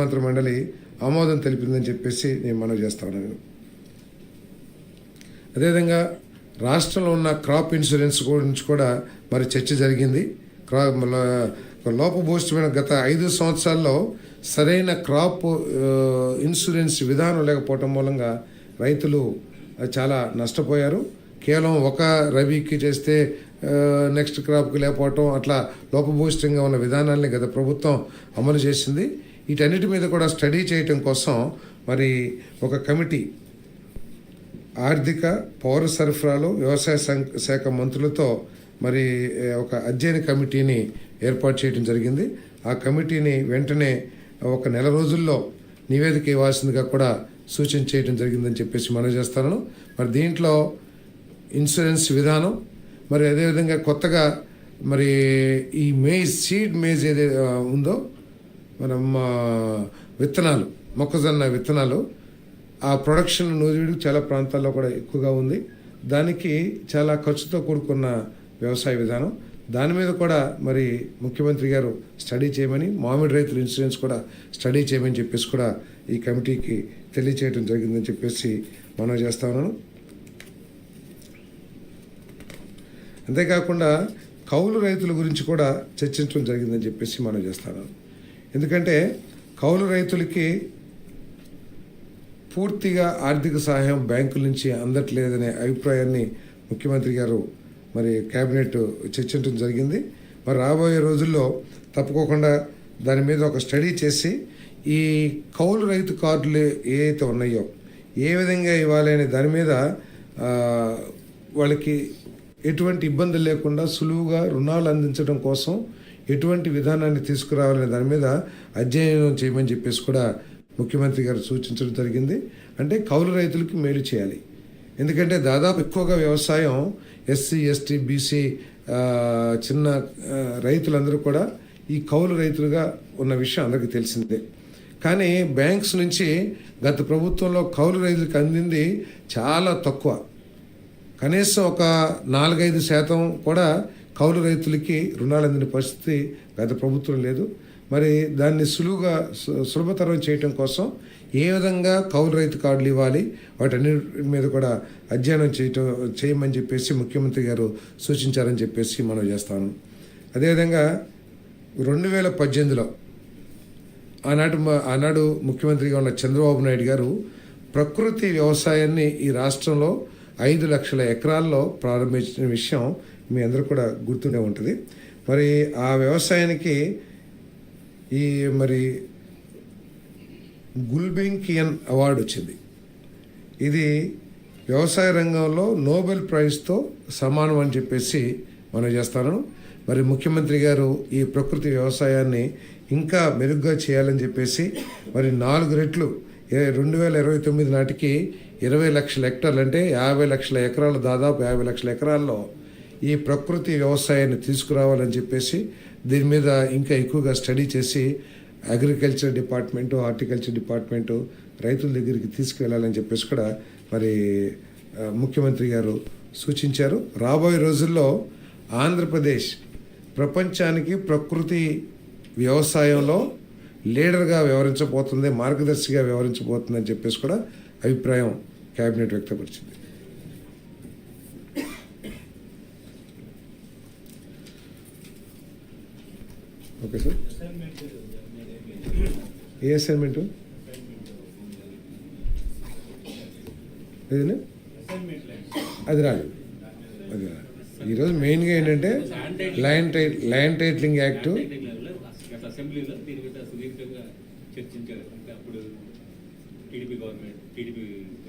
మంత్రి మండలి ఆమోదం తెలిపిందని చెప్పేసి నేను మనవి చేస్తా ఉన్నాను. అదేవిధంగా రాష్ట్రంలో ఉన్న క్రాప్ ఇన్సూరెన్స్ గురించి కూడా మరి చర్చ జరిగింది. క్రా లోపభూష్టమైన గత ఐదు సంవత్సరాల్లో సరైన క్రాప్ ఇన్సూరెన్స్ విధానం లేకపోవటం మూలంగా రైతులు చాలా నష్టపోయారు. కేవలం ఒక రబీకి చేస్తే నెక్స్ట్ క్రాప్కి లేకపోవటం అట్లా లోపభూష్టంగా ఉన్న విధానాల్ని గత ప్రభుత్వం అమలు చేసింది. వీటన్నిటి మీద కూడా స్టడీ చేయటం కోసం మరి ఒక కమిటీ ఆర్థిక పౌర సరఫరాలు వ్యవసాయ శాఖ మంత్రులతో మరి ఒక అధ్యయన కమిటీని ఏర్పాటు చేయడం జరిగింది. ఆ కమిటీని వెంటనే ఒక నెల రోజుల్లో నివేదిక ఇవ్వాల్సిందిగా కూడా సూచన చేయడం జరిగిందని చెప్పేసి మనం చేస్తాను. మరి దీంట్లో ఇన్సూరెన్స్ విధానం మరి అదేవిధంగా కొత్తగా మరి ఈ మేజ్ సీడ్ మేజ్ ఏదైతే ఉందో మనం విత్తనాలు మొక్కజొన్న విత్తనాలు ఆ ప్రొడక్షన్ నూజివీడు చాలా ప్రాంతాల్లో కూడా ఎక్కువగా ఉంది. దానికి చాలా ఖర్చుతో కూడుకున్న వ్యవసాయ విధానం. దాని మీద కూడా మరి ముఖ్యమంత్రి గారు స్టడీ చేయమని మామిడి రైతుల ఇన్సూరెన్స్ కూడా స్టడీ చేయమని చెప్పేసి కూడా ఈ కమిటీకి తెలియచేయడం జరిగిందని చెప్పేసి మనం చేస్తా ఉన్నాను. అంతేకాకుండా కౌలు రైతుల గురించి కూడా చర్చించడం జరిగిందని చెప్పేసి మనం చేస్తాను ఎందుకంటే కౌలు రైతులకి పూర్తిగా ఆర్థిక సహాయం బ్యాంకుల నుంచి అందట్లేదనే అభిప్రాయాన్ని ముఖ్యమంత్రి గారు మరి కేబినెట్ చర్చించడం జరిగింది. మరి రాబోయే రోజుల్లో తప్పుకోకుండా దాని మీద ఒక స్టడీ చేసి ఈ కౌలు రైతు కార్డులు ఏవైతే ఉన్నాయో ఏ విధంగా ఇవ్వాలి అనే దాని మీద వాళ్ళకి ఎటువంటి ఇబ్బందులు లేకుండా సులువుగా రుణాలు అందించడం కోసం ఎటువంటి విధానాన్ని తీసుకురావాలనే దాని మీద అధ్యయనం చేయమని చెప్పేసి కూడా ముఖ్యమంత్రి గారు సూచించడం జరిగింది. అంటే కౌలు రైతులకి మేలు చేయాలి. ఎందుకంటే దాదాపు ఎక్కువగా వ్యవసాయం ఎస్సీ ఎస్టీ బీసీ చిన్న రైతులందరూ కూడా ఈ కౌలు రైతులుగా ఉన్న విషయం అందరికీ తెలిసిందే. కానీ బ్యాంక్స్ నుంచి గత ప్రభుత్వంలో కౌలు రైతులకు అందింది చాలా తక్కువ. కనీసం ఒక నాలుగైదు శాతం కూడా కౌలు రైతులకి రుణాలు అందిన పరిస్థితి గత ప్రభుత్వం లేదు. మరి దాన్ని సులువుగా సు- సులభతరం చేయటం కోసం ఏ విధంగా కౌలు రైతు కార్డులు ఇవ్వాలి? వాటన్నిటి మీద కూడా అధ్యయనం చేయటం చేయమని చెప్పేసి ముఖ్యమంత్రి గారు సూచించారని చెప్పేసి మనం చేస్తాను. అదేవిధంగా రెండు వేల పద్దెనిమిదిలో ఆనాడు ఆనాడు ముఖ్యమంత్రిగా ఉన్న చంద్రబాబు నాయుడు గారు ప్రకృతి వ్యవసాయాన్ని ఈ రాష్ట్రంలో ఐదు లక్షల ఎకరాల్లో ప్రారంభించిన విషయం మీ అందరూ కూడా గుర్తుండే ఉంటుంది. మరి ఆ వ్యవసాయానికి ఈ మరి గుల్బెంకియన్ అవార్డు వచ్చింది. ఇది వ్యవసాయ రంగంలో నోబెల్ ప్రైజ్తో సమానం అని చెప్పేసి మనం చేస్తాను. మరి ముఖ్యమంత్రి గారు ఈ ప్రకృతి వ్యవసాయాన్ని ఇంకా మెరుగ్గా చేయాలని చెప్పేసి మరి నాలుగు రెట్లు రెండు వేల ఇరవై తొమ్మిది నాటికి ఇరవై లక్షల హెక్టార్లు అంటే యాభై లక్షల ఎకరాలు దాదాపు యాభై లక్షల ఎకరాల్లో ఈ ప్రకృతి వ్యవసాయాన్ని తీసుకురావాలని చెప్పేసి దీని మీద ఇంకా ఎక్కువగా స్టడీ చేసి అగ్రికల్చర్ డిపార్ట్మెంటు హార్టికల్చర్ డిపార్ట్మెంటు రైతుల దగ్గరికి తీసుకువెళ్ళాలని చెప్పేసి కూడా మరి ముఖ్యమంత్రి గారు సూచించారు. రాబోయే రోజుల్లో ఆంధ్రప్రదేశ్ ప్రపంచానికి ప్రకృతి వ్యవసాయంలో లీడర్గా వ్యవహరించబోతుంది మార్గదర్శిగా వ్యవహరించబోతుందని చెప్పేసి కూడా అభిప్రాయం కేబినెట్ వ్యక్తపరిచింది. ఓకే సార్ ఏ అసైన్మెంటు అది రాలేదు అది రాలేదు ఈరోజు మెయిన్గా ఏంటంటే ల్యాండ్ టైట్ ల్యాండ్ టైటిలింగ్ యాక్ట్ అసెంబ్లీలో దీని మీద సుదీర్ఘంగా చర్చించారు అంటే అప్పుడు టీడీపీ గవర్నమెంట్ టీడీపీ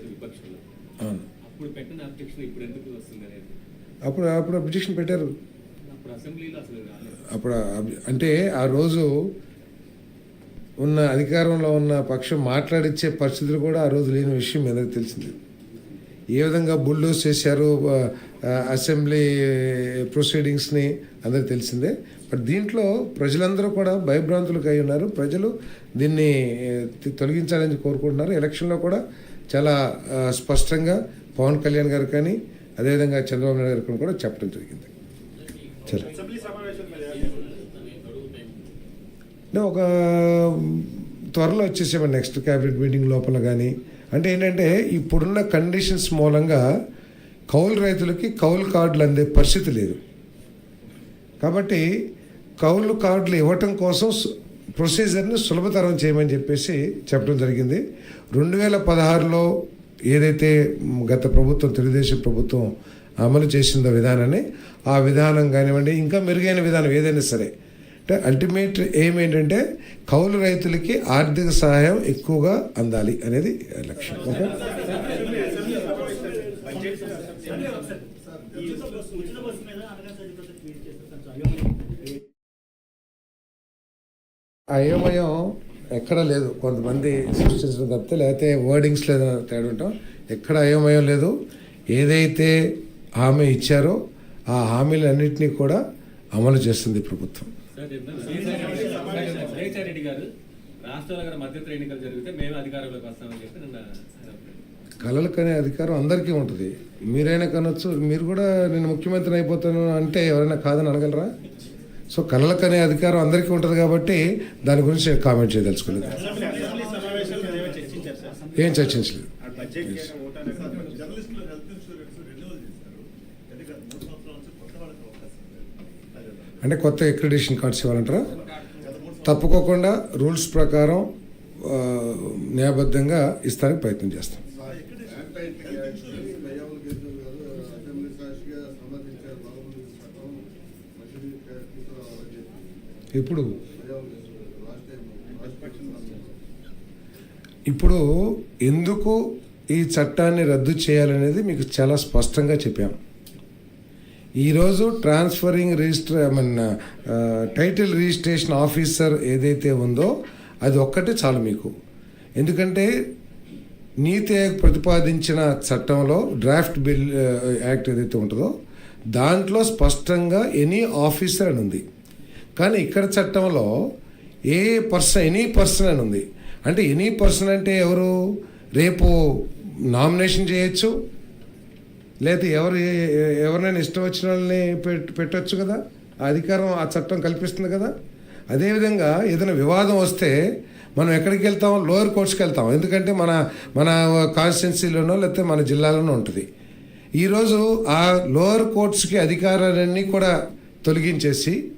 విపక్షంలో అప్పుడు పెట్టిన అబ్జెక్షన్ ఇప్పుడు ఎందుకు వస్తుంది అనేది. అప్పుడు అప్పుడు అబ్జెక్షన్ పెట్టారు. అప్పుడు అంటే ఆ రోజు ఉన్న అధికారంలో ఉన్న పక్షం మాట్లాడిచ్చే పరిస్థితులు కూడా ఆ రోజు లేని విషయం మీ అందరికీ తెలిసింది. ఏ విధంగా బుల్డోస్ చేశారు అసెంబ్లీ ప్రొసీడింగ్స్ని అందరికీ తెలిసిందే. బట్ దీంట్లో ప్రజలందరూ కూడా భయభ్రాంతులకు అయి ఉన్నారు. ప్రజలు దీన్ని తొలగించాలని కోరుకుంటున్నారు. ఎలక్షన్లో కూడా చాలా స్పష్టంగా పవన్ కళ్యాణ్ గారు కానీ అదేవిధంగా చంద్రబాబు నాయుడు గారు కూడా చెప్పడం జరిగింది. సరే ఒక um, త్వరలో వచ్చేసేమో నెక్స్ట్ క్యాబినెట్ మీటింగ్ లోపల కానీ అంటే ఏంటంటే ఇప్పుడున్న కండిషన్స్ మూలంగా కౌలు రైతులకి కౌలు కార్డులు అందే పరిస్థితి లేదు. కాబట్టి కౌలు కార్డులు ఇవ్వటం కోసం ప్రొసీజర్ని సులభతరం చేయమని చెప్పేసి చెప్పడం జరిగింది. రెండు వేల పదహారులో ఏదైతే గత ప్రభుత్వం తెలుగుదేశం ప్రభుత్వం అమలు చేసిందో విధానాన్ని ఆ విధానం కానివ్వండి ఇంకా మెరుగైన విధానం ఏదైనా సరే. అంటే అల్టిమేట్ ఎయిమ్ ఏంటంటే కౌలు రైతులకి ఆర్థిక సహాయం ఎక్కువగా అందాలి అనేది లక్ష్యం. ఓకే అయోమయం. అయోమయం ఎక్కడ లేదు. కొంతమంది సృష్టించడం తప్పితే లేకపోతే వర్డింగ్స్ లేదా తేడా ఉంటాం. ఎక్కడ అయోమయం లేదు. ఏదైతే హామీ ఇచ్చారో ఆ హామీలన్నింటినీ కూడా అమలు చేస్తుంది ప్రభుత్వం. కళలు కనే అధికారం అందరికీ ఉంటుంది. మీరైనా కనొచ్చు మీరు కూడా నేను ముఖ్యమంత్రి అయిపోతాను అంటే ఎవరైనా కాదని అనగలరా? సో కళలు కనే అధికారం అందరికీ ఉంటుంది కాబట్టి దాని గురించి కామెంట్ చేయదలుచుకోలేదు. ఏం చర్చించలేదు. అంటే కొత్త ఎక్రిడేషన్ కార్డ్స్ ఇవ్వాలంటారా? తప్పుకోకుండా రూల్స్ ప్రకారం న్యాయబద్ధంగా ఇస్తానికి ప్రయత్నం చేస్తాం. ఇప్పుడు ఇప్పుడు ఎందుకు ఈ చట్టాన్ని రద్దు చేయాలనేది మీకు చాలా స్పష్టంగా చెప్పాం. ఈరోజు transferring register I mean title registration officer ఏదైతే ఉందో అది ఒక్కటే చాలు మీకు. ఎందుకంటే నీతి ఆయోగ్ ప్రతిపాదించిన చట్టంలో డ్రాఫ్ట్ బిల్ యాక్ట్ ఏదైతే ఉంటుందో దాంట్లో స్పష్టంగా ఎనీ ఆఫీసర్ అని ఉంది. కానీ ఇక్కడ చట్టంలో ఏ పర్సన్ ఎనీ పర్సన్ అని ఉంది. అంటే ఎనీ పర్సన్ అంటే ఎవరు? రేపు నామినేషన్ చేయొచ్చు లేదా ఎవరు ఎవరినైనా ఇష్టం వచ్చిన వాళ్ళని పెట్టచ్చు కదా? ఆ అధికారం ఆ చట్టం కల్పిస్తుంది కదా? అదేవిధంగా ఏదైనా వివాదం వస్తే మనం ఎక్కడికి వెళ్తాం? లోయర్ కోర్ట్స్కి వెళ్తాం. ఎందుకంటే మన మన కాన్స్టిట్యున్సీలోనో లేకపోతే మన జిల్లాలోనో ఉంటుంది. ఈరోజు ఆ లోయర్ కోర్ట్స్కి అధికారాలన్నీ కూడా తొలగించేసి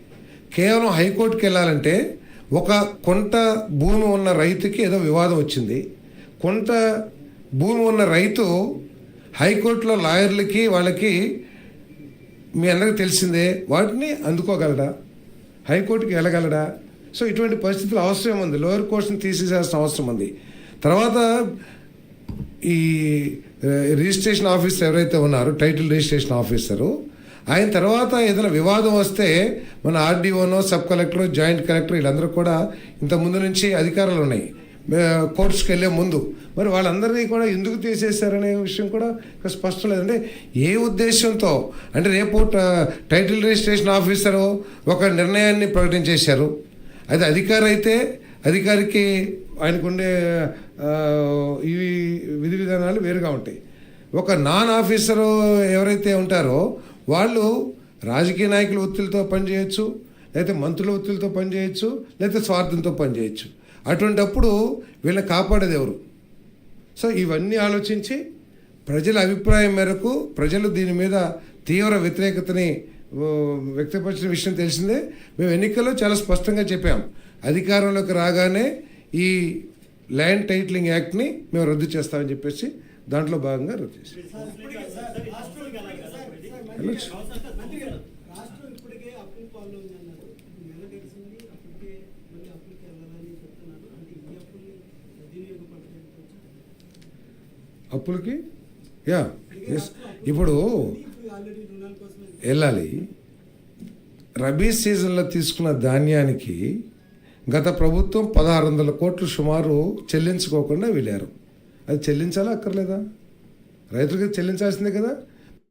కేవలం హైకోర్టుకి వెళ్ళాలంటే ఒక కొంత భూమి ఉన్న రైతుకి ఏదో వివాదం వచ్చింది. కొంత భూమి ఉన్న రైతు హైకోర్టులో లాయర్లకి వాళ్ళకి మీ అందరికీ తెలిసిందే వాటిని అందుకోగలడా? హైకోర్టుకి వెళ్ళగలడా? సో ఇటువంటి పరిస్థితులు అవసరం ఉంది. లోయర్ కోర్ట్స్ని తీసేయాల్సిన అవసరం ఉంది. తర్వాత ఈ రిజిస్ట్రేషన్ ఆఫీసర్ ఎవరైతే ఉన్నారో టైటిల్ రిజిస్ట్రేషన్ ఆఫీసరు ఆయన తర్వాత ఏదైనా వివాదం వస్తే మన ఆర్డీఓనో సబ్ కలెక్టర్ జాయింట్ కలెక్టర్ వీళ్ళందరూ కూడా ఇంత ముందు నుంచి అధికారాలు ఉన్నాయి. ఆ, వెళ్ళే ముందు. మరి వాళ్ళందరినీ కూడా ఎందుకు తీసేశారనే విషయం కూడా స్పష్టం లేదంటే ఏ ఉద్దేశంతో? అంటే రేపు టైటిల్ రిజిస్ట్రేషన్ ఆఫీసరు ఒక నిర్ణయాన్ని ప్రకటించేశారు అది అధికారి అయితే అధికారికి ఆయనకుండే ఇవి విధి విధానాలు వేరుగా ఉంటాయి. ఒక నాన్ ఆఫీసరు ఎవరైతే ఉంటారో వాళ్ళు రాజకీయ నాయకుల ఒత్తిడితో పనిచేయచ్చు లేకపోతే మంత్రుల ఒత్తిడితో పనిచేయచ్చు లేకపోతే స్వార్థంతో పనిచేయచ్చు. అటువంటప్పుడు వీళ్ళని కాపాడేది ఎవరు సో ఇవన్నీ ఆలోచించి ప్రజల అభిప్రాయం మేరకు ప్రజలు దీని మీద తీవ్ర వ్యతిరేకతని వ్యక్తపరిచిన విషయం తెలిసిందే మేము ఎన్నికల్లో చాలా స్పష్టంగా చెప్పాం అధికారంలోకి రాగానే ఈ ల్యాండ్ టైటిలింగ్ యాక్ట్ని మేము రద్దు చేస్తామని చెప్పేసి దాంట్లో భాగంగా రద్దు చేసాం అప్పులకి? యా ఎస్ ఇప్పుడు వెళ్ళాలి. రబీ సీజన్లో తీసుకున్న ధాన్యానికి గత ప్రభుత్వం పదహారు వందల కోట్లు సుమారు చెల్లించుకోకుండా వెళ్ళారు. అది చెల్లించాలా అక్కర్లేదా? రైతులకి చెల్లించాల్సిందే కదా?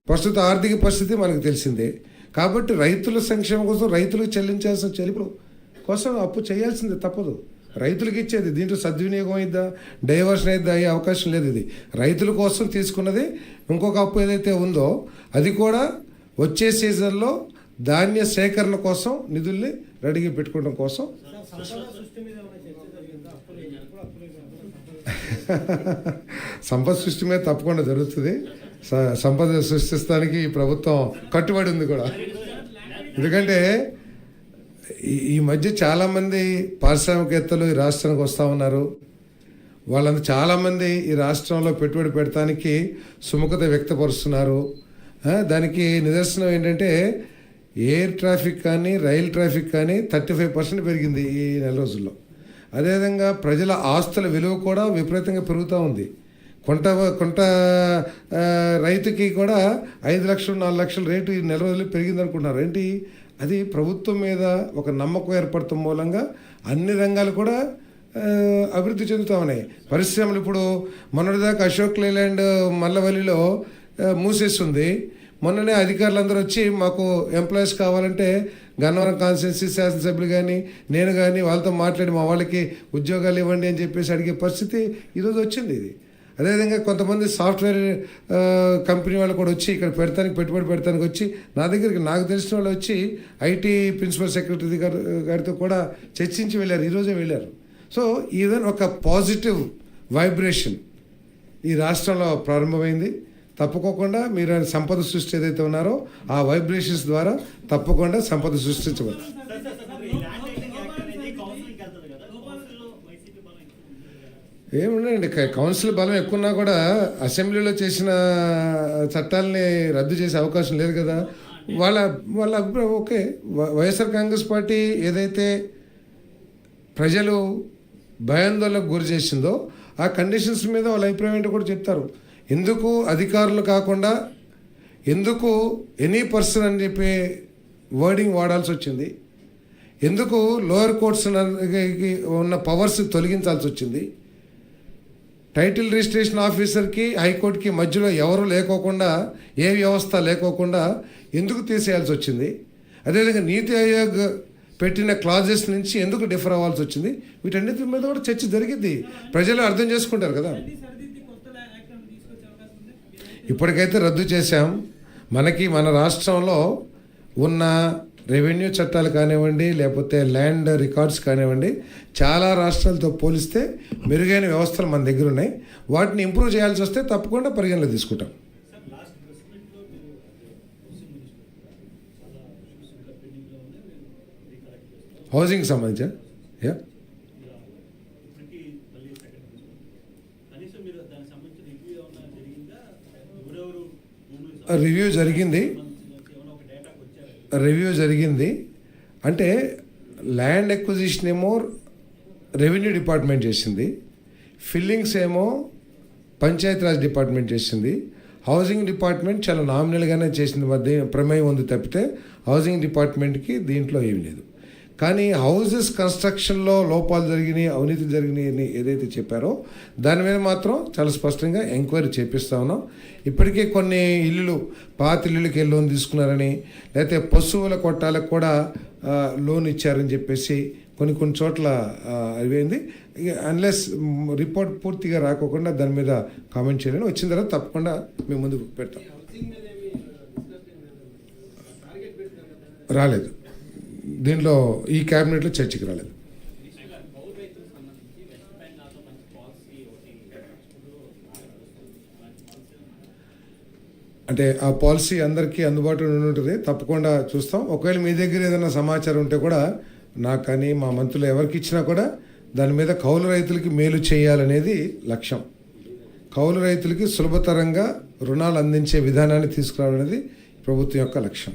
ప్రస్తుత ఆర్థిక పరిస్థితి మనకు తెలిసిందే. కాబట్టి రైతుల సంక్షేమం కోసం రైతులకు చెల్లించాల్సిన చెల్లింపు కోసం అప్పు చేయాల్సిందే తప్పదు. రైతులకు ఇచ్చేది. దీంట్లో సద్వినియోగం అయిద్దా? డైవర్షన్ అయిద్దా? అయ్యే అవకాశం లేదు ఇది. రైతుల కోసం తీసుకున్నది ఇంకొక అప్పు ఏదైతే ఉందో అది కూడా వచ్చే సీజన్లో ధాన్య సేకరణ కోసం నిధుల్ని రెడీగా పెట్టుకోవడం కోసం. సంపద సృష్టి మీద తప్పకుండా జరుగుతుంది. సంపద సృష్టిస్తానికి ఈ ప్రభుత్వం కట్టుబడి ఉంది కూడా. ఎందుకంటే ఈ- ఈ మధ్య చాలామంది పారిశ్రామికవేత్తలు ఈ రాష్ట్రానికి వస్తూ ఉన్నారు. వాళ్ళంతా చాలామంది ఈ రాష్ట్రంలో పెట్టుబడి పెడతానికి సుముఖత వ్యక్తపరుస్తున్నారు. దానికి నిదర్శనం ఏంటంటే ఎయిర్ ట్రాఫిక్ కానీ రైల్ ట్రాఫిక్ కానీ థర్టీ ఫైవ్ పర్సెంట్ పెరిగింది ఈ నెల రోజుల్లో. అదేవిధంగా ప్రజల ఆస్తుల విలువ కూడా విపరీతంగా పెరుగుతూ ఉంది. కొంట కొంట రైతుకి కూడా ఐదు లక్షలు నాలుగు లక్షల రేటు ఈ నెల రోజులు పెరిగింది అనుకుంటున్నారు ఏంటి? అది ప్రభుత్వం మీద ఒక నమ్మకం ఏర్పడటం మూలంగా అన్ని రంగాలు కూడా అభివృద్ధి చెందుతా ఉన్నాయి. పరిశ్రమలు ఇప్పుడు మొన్నటిదాకా అశోక్ లేలాండ్ మల్లవల్లిలో మూసేస్తుంది. మొన్ననే అధికారులందరూ వచ్చి మాకు ఎంప్లాయీస్ కావాలంటే గన్నవరం కాన్స్టిట్యున్సీ శాసనసభ్యులు కానీ నేను కానీ వాళ్ళతో మాట్లాడి మా వాళ్ళకి ఉద్యోగాలు ఇవ్వండి అని చెప్పేసి అడిగే పరిస్థితి ఈరోజు వచ్చింది ఇది. అదేవిధంగా కొంతమంది సాఫ్ట్వేర్ కంపెనీ వాళ్ళు కూడా వచ్చి ఇక్కడ పెడతానికి పెట్టుబడి పెడతానికి వచ్చి నా దగ్గరికి నాకు తెలిసిన వాళ్ళు వచ్చి ఐటీ ప్రిన్సిపల్ సెక్రటరీ గారు గారితో కూడా చర్చించి వెళ్ళారు. ఈరోజే వెళ్ళారు. సో ఈవెన్ ఒక పాజిటివ్ వైబ్రేషన్ ఈ రాష్ట్రంలో ప్రారంభమైంది. తప్పుకోకుండా మీరు సంపద సృష్టి ఏదైతే ఉన్నారో ఆ వైబ్రేషన్స్ ద్వారా తప్పకుండా సంపద సృష్టించవచ్చు సార్, సార్, సార్, ఈ ల్యాండ్ టైటిలింగ్ యాక్ట్ అనేది కౌన్సిలింగ్కి వెళ్తుంది కదా కౌన్సిల్లో వైసీపీ బలం ఎక్కువ ఉంది కదా. ఏముండండి కౌన్సిల్ బలం ఎక్కువన్నా కూడా అసెంబ్లీలో చేసిన చట్టాలని రద్దు చేసే అవకాశం లేదు కదా. వాళ్ళ వాళ్ళ అభిప్రాయం ఓకే. వైఎస్ఆర్ కాంగ్రెస్ పార్టీ ఏదైతే ప్రజలు భయాందోళనకు గురి చేసిందో ఆ కండిషన్స్ మీద వాళ్ళ అభిప్రాయం ఏంటో కూడా చెప్తారు. ఎందుకు అధికారులు కాకుండా ఎందుకు ఎనీ పర్సన్ అని చెప్పి వర్డింగ్ వాడాల్సి వచ్చింది? ఎందుకు లోయర్ కోర్ట్స్ ఉన్న పవర్స్ తొలగించాల్సి వచ్చింది? టైటిల్ రిజిస్ట్రేషన్ ఆఫీసర్కి హైకోర్టుకి మధ్యలో ఎవరు లేకోకుండా ఏ వ్యవస్థ లేకోకుండా ఎందుకు తీసేయాల్సి వచ్చింది? అదేవిధంగా నీతి ఆయోగ్ పెట్టిన క్లాజెస్ నుంచి ఎందుకు డిఫర్ అవ్వాల్సి వచ్చింది? వీటన్నిటి మీద కూడా చర్చ జరిగింది. ప్రజలు అర్థం చేసుకుంటారు కదా. ఇప్పటికైతే రద్దు చేశాం. మనకి మన రాష్ట్రంలో ఉన్న రెవెన్యూ చట్టాలు కానివ్వండి లేకపోతే ల్యాండ్ రికార్డ్స్ కానివ్వండి చాలా రాష్ట్రాలతో పోలిస్తే మెరుగైన వ్యవస్థలు మన దగ్గర ఉన్నాయి. వాటిని ఇంప్రూవ్ చేయాల్సి వస్తే తప్పకుండా పరిగణలో తీసుకుంటాం. హౌసింగ్ సంబంధించా? యా. రివ్యూ జరిగిందా. రివ్యూ జరిగింది. అంటే ల్యాండ్ ఎక్విజిషన్ ఏమో రెవెన్యూ డిపార్ట్మెంట్ చేసింది. ఫిల్లింగ్స్ ఏమో పంచాయతీరాజ్ డిపార్ట్మెంట్ చేసింది. హౌసింగ్ డిపార్ట్మెంట్ చాలా నామినల్గానే చేసింది. మధ్య ప్రమేయం ఉంది తప్పితే హౌసింగ్ డిపార్ట్మెంట్కి దీంట్లో ఏమీ లేదు. కానీ హౌసెస్ కన్స్ట్రక్షన్లో లోపాలు జరిగినాయి అవినీతి జరిగినాయి అని ఏదైతే చెప్పారో దాని మీద మాత్రం చాలా స్పష్టంగా ఎంక్వైరీ చేపిస్తా ఉన్నాం. ఇప్పటికే కొన్ని ఇల్లులు పాత ఇల్లులకి లోన్ తీసుకున్నారని లేకపోతే పశువుల కొట్టాలకు కూడా లోన్ ఇచ్చారని చెప్పేసి కొన్ని కొన్ని చోట్ల అయింది అన్లెస్ రిపోర్ట్ పూర్తిగా రాకోకుండా దాని మీద కామెంట్ చేయలేను వచ్చిన తర్వాత తప్పకుండా మేము ముందుకు పెడతాం. రాలేదు. దీంట్లో ఈ క్యాబినెట్లో చర్చకి రాలేదు. అంటే ఆ పాలసీ అందరికీ అందుబాటులో ఉంటుంది తప్పకుండా చూస్తాం. ఒకవేళ మీ దగ్గర ఏదైనా సమాచారం ఉంటే కూడా నాకు కానీ మా మంత్రులు ఎవరికి ఇచ్చినా కూడా దాని మీద కౌలు రైతులకి మేలు చేయాలనేది లక్ష్యం. కౌలు రైతులకి సులభతరంగా రుణాలు అందించే విధానాన్ని తీసుకురావడం అనేది ప్రభుత్వం యొక్క లక్ష్యం.